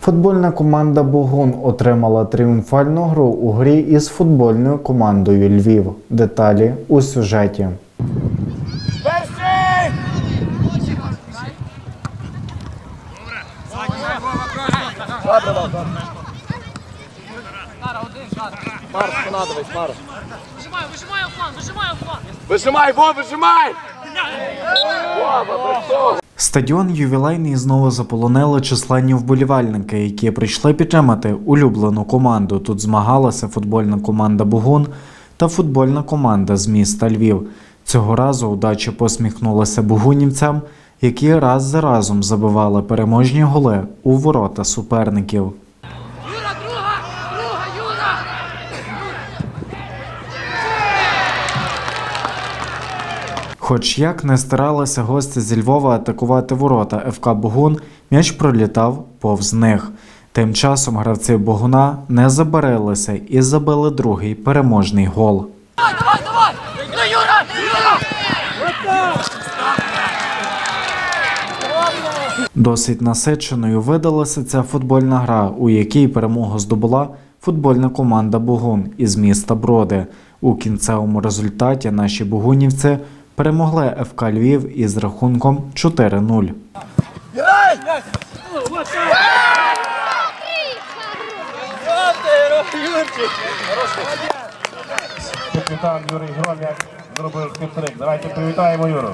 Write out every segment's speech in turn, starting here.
Футбольна команда Богун отримала тріумфальну гру у грі із футбольною командою Львів. Деталі у сюжеті. Марс, понадобись, Марс. Вижимаю, вижимаю в план, вижимаю. Вижимай, Вов, вижимай! Стадіон ювілейний знову заполонили численні вболівальники, які прийшли підтримати улюблену команду. Тут змагалася футбольна команда Бугун та футбольна команда з міста Львів. Цього разу удача посміхнулася бугунівцям, які раз за разом забивали переможні голи у ворота суперників. Хоч як не старалися гості зі Львова атакувати ворота ФК Богун, м'яч пролітав повз них. Тим часом гравці Богуна не забарилися і забили другий переможний гол. Давай, давай, давай. Ну, Юра, Юра. Досить насиченою видалася ця футбольна гра, у якій перемогу здобула футбольна команда Богун із міста Броди. У кінцевому результаті наші богунівці перемогли ФК Львів із рахунком 4-0. Капітан Юрій Громяк зробив хитрик. Давайте привітаємо Юру.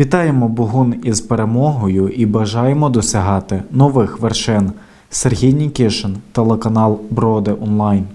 Вітаємо Богун із перемогою і бажаємо досягати нових вершин. Сергій Нікішин, телеканал Броди Онлайн.